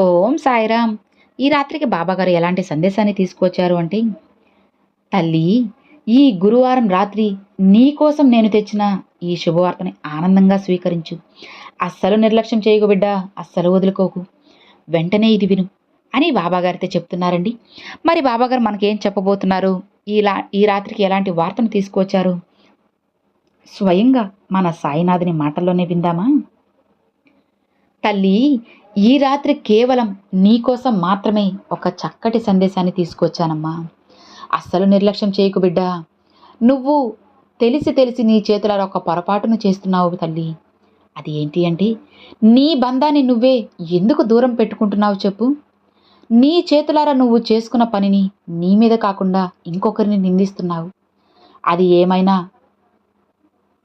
ఓం సాయిరామ్. ఈ రాత్రికి బాబాగారు ఎలాంటి సందేశాన్ని తీసుకొచ్చారు అంటే తల్లి ఈ గురువారం రాత్రి నీ కోసం నేను తెచ్చిన ఈ శుభవార్తని ఆనందంగా స్వీకరించు. అస్సలు నిర్లక్ష్యం చేయకు బిడ్డ అస్సలు వదులుకోకు. వెంటనే ఇది విను అని బాబాగారితో చెప్తున్నారండి. మరి బాబాగారు మనకేం చెప్పబోతున్నారు? ఇలా ఈ రాత్రికి ఎలాంటి వార్తను తీసుకువచ్చారు? స్వయంగా మన సాయినాథుని మాటల్లోనే విందామా? తల్లి ఈ రాత్రి కేవలం నీకోసం మాత్రమే ఒక చక్కటి సందేశాన్ని తీసుకొచ్చానమ్మా. అస్సలు నిర్లక్ష్యం చేయకు బిడ్డ. నువ్వు తెలిసి తెలిసి నీ చేతులలో ఒక పొరపాటును చేస్తున్నావు తల్లి. అది ఏంటి అంటే నీ బంధాన్ని నువ్వే ఎందుకు దూరం పెట్టుకుంటున్నావు చెప్పు. నీ చేతులారా నువ్వు చేసుకున్న పనిని నీ మీద కాకుండా ఇంకొకరిని నిందిస్తున్నావు. అది ఏమైనా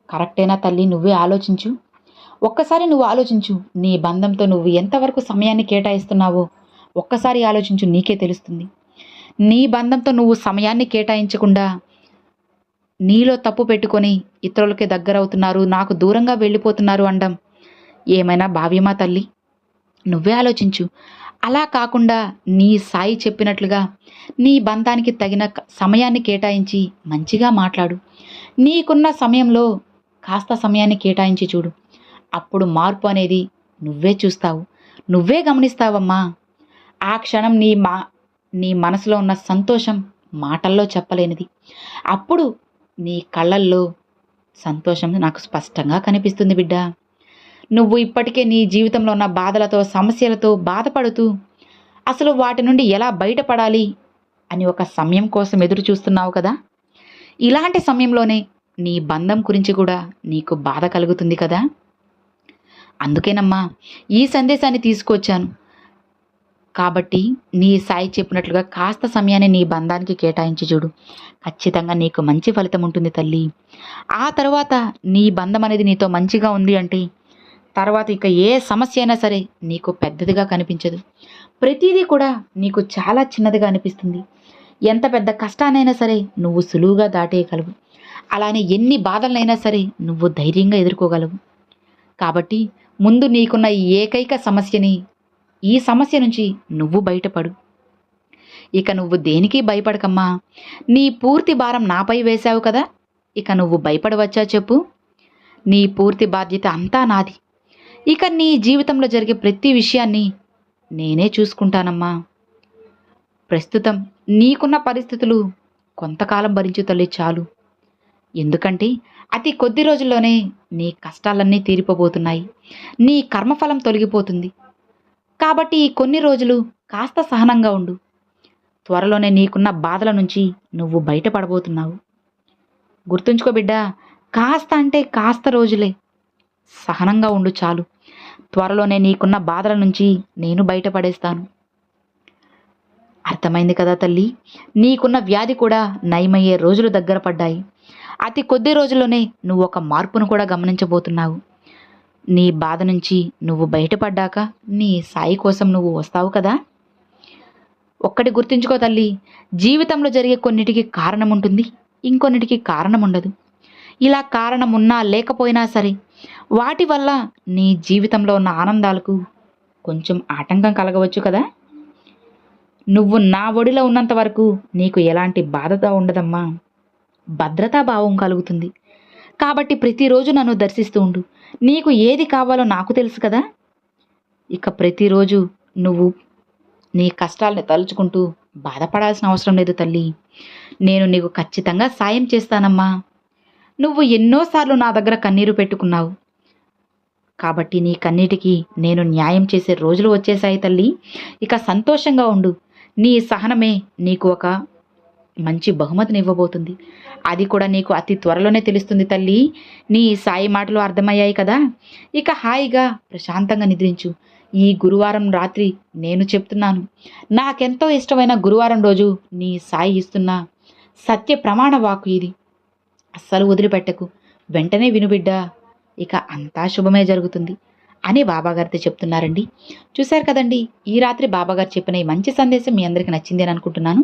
కరెక్టేనా తల్లి? నువ్వే ఆలోచించు. ఒక్కసారి నువ్వు ఆలోచించు నీ బంధంతో నువ్వు ఎంతవరకు సమయాన్ని కేటాయిస్తున్నావో. ఒక్కసారి ఆలోచించు నీకే తెలుస్తుంది. నీ బంధంతో నువ్వు సమయాన్ని కేటాయించకుండా నీలో తప్పు పెట్టుకొని ఇతరులకి దగ్గరవుతున్నారు నాకు దూరంగా వెళ్ళిపోతున్నారు అండం. ఏమైనా భావ్యమా తల్లి? నువ్వే ఆలోచించు. అలా కాకుండా నీ సాయి చెప్పినట్లుగా నీ బంధానికి తగిన సమయాన్ని కేటాయించి మంచిగా మాట్లాడు. నీకున్న సమయంలో కాస్త సమయాన్ని కేటాయించి చూడు. అప్పుడు మార్పు అనేది నువ్వే చూస్తావు. నువ్వే గమనిస్తావమ్మా. ఆ క్షణం నీ మా నీ మనసులో ఉన్న సంతోషం మాటల్లో చెప్పలేనిది. అప్పుడు నీ కళ్ళల్లో సంతోషం నాకు స్పష్టంగా కనిపిస్తుంది బిడ్డ. నువ్వు ఇప్పటికే నీ జీవితంలో ఉన్న బాధలతో సమస్యలతో బాధపడుతూ అసలు వాటి నుండి ఎలా బయటపడాలి అని ఒక సమయం కోసం ఎదురు చూస్తున్నావు కదా? ఇలాంటి సమయంలోనే నీ బంధం గురించి కూడా నీకు బాధ కలుగుతుంది కదా? అందుకేనమ్మా ఈ సందేశాన్ని తీసుకొచ్చాను. కాబట్టి నీ సాయి చెప్పినట్లుగా కాస్త సమయాన్ని నీ బంధానికి కేటాయించి చూడు. ఖచ్చితంగా నీకు మంచి ఫలితం ఉంటుంది తల్లి. ఆ తర్వాత నీ బంధం అనేది నీతో మంచిగా ఉంది అంటే తర్వాత ఇక ఏ సమస్య అయినా సరే నీకు పెద్దదిగా కనిపించదు. ప్రతిదీ కూడా నీకు చాలా చిన్నదిగా అనిపిస్తుంది. ఎంత పెద్ద కష్టానైనా సరే నువ్వు సులువుగా దాటేయగలవు. అలానే ఎన్ని బాధలనైనా సరే నువ్వు ధైర్యంగా ఎదుర్కోగలవు. కాబట్టి ముందు నీకున్న ఈ ఏకైక సమస్యని ఈ సమస్య నుంచి నువ్వు బయటపడు. ఇక నువ్వు దేనికి భయపడకమ్మా? నీ పూర్తి భారం నాపై వేశావు కదా? ఇక నువ్వు భయపడవచ్చా చెప్పు? నీ పూర్తి బాధ్యత అంతా నాది. ఇక నీ జీవితంలో జరిగే ప్రతి విషయాన్ని నేనే చూసుకుంటానమ్మా. ప్రస్తుతం నీకున్న పరిస్థితులు కొంతకాలం భరించు తల్లి చాలు. ఎందుకంటే అతి కొద్ది రోజుల్లోనే నీ కష్టాలన్నీ తీరిపోబోతున్నాయి. నీ కర్మఫలం తొలగిపోతుంది. కాబట్టి ఈ కొన్ని రోజులు కాస్త సహనంగా ఉండు. త్వరలోనే నీకున్న బాధల నుంచి నువ్వు బయటపడబోతున్నావు. గుర్తుంచుకో బిడ్డా కాస్త అంటే కాస్త రోజులే. సహనంగా ఉండు చాలు. త్వరలోనే నీకున్న బాధల నుంచి నేను బయటపడేస్తాను. అర్థమైంది కదా తల్లి? నీకున్న వ్యాధి కూడా నయమయ్యే రోజులు దగ్గర పడ్డాయి. అతి కొద్ది రోజుల్లోనే నువ్వు ఒక మార్పును కూడా గమనించబోతున్నావు. నీ బాధ నుంచి నువ్వు బయటపడ్డాక నీ సాయి కోసం నువ్వు వస్తావు కదా? ఒక్కటి గుర్తుంచుకో తల్లి జీవితంలో జరిగే కొన్నిటికి కారణం ఉంటుంది ఇంకొన్నిటికి కారణం ఉండదు ఇలా కారణం ఉన్నా లేకపోయినా సరే వాటి వల్ల నీ జీవితంలో ఉన్న ఆనందాలకు కొంచెం ఆటంకం కలగవచ్చు కదా? నువ్వు నా ఒడిలో ఉన్నంత వరకు నీకు ఎలాంటి బాధత ఉండదమ్మా. భద్రతా భావం కలుగుతుంది. కాబట్టి ప్రతిరోజు నన్ను దర్శిస్తూ ఉండు. నీకు ఏది కావాలో నాకు తెలుసు కదా? ఇక ప్రతిరోజు నువ్వు నీ కష్టాలని తలుచుకుంటూ బాధపడాల్సిన అవసరం లేదు తల్లి. నేను నీకు ఖచ్చితంగా సాయం చేస్తానమ్మా. నువ్వు ఎన్నోసార్లు నా దగ్గర కన్నీరు పెట్టుకున్నావు. కాబట్టి నీ కన్నీటికి నేను న్యాయం చేసే రోజులు వచ్చేసాయి తల్లి. ఇక సంతోషంగా ఉండు. నీ సహనమే నీకు ఒక మంచి బహుమతిని ఇవ్వబోతుంది. అది కూడా నీకు అతి త్వరలోనే తెలుస్తుంది తల్లి. నీ సాయి మాటలు అర్థమయ్యాయి కదా? ఇక హాయిగా ప్రశాంతంగా నిద్రించు. ఈ గురువారం రాత్రి నేను చెప్తున్నాను. నాకెంతో ఇష్టమైన గురువారం రోజు నీ సాయి ఇస్తున్న సత్య ప్రమాణ వాకు ఇది. అస్సలు వదిలిపెట్టకు. వెంటనే వినుబిడ్డా ఇక అంతా శుభమే జరుగుతుంది అని బాబాగారితో చెప్తున్నారండి. చూశారు కదండి ఈ రాత్రి బాబాగారు చెప్పిన ఈ మంచి సందేశం మీ అందరికీ నచ్చింది అని అనుకుంటున్నాను.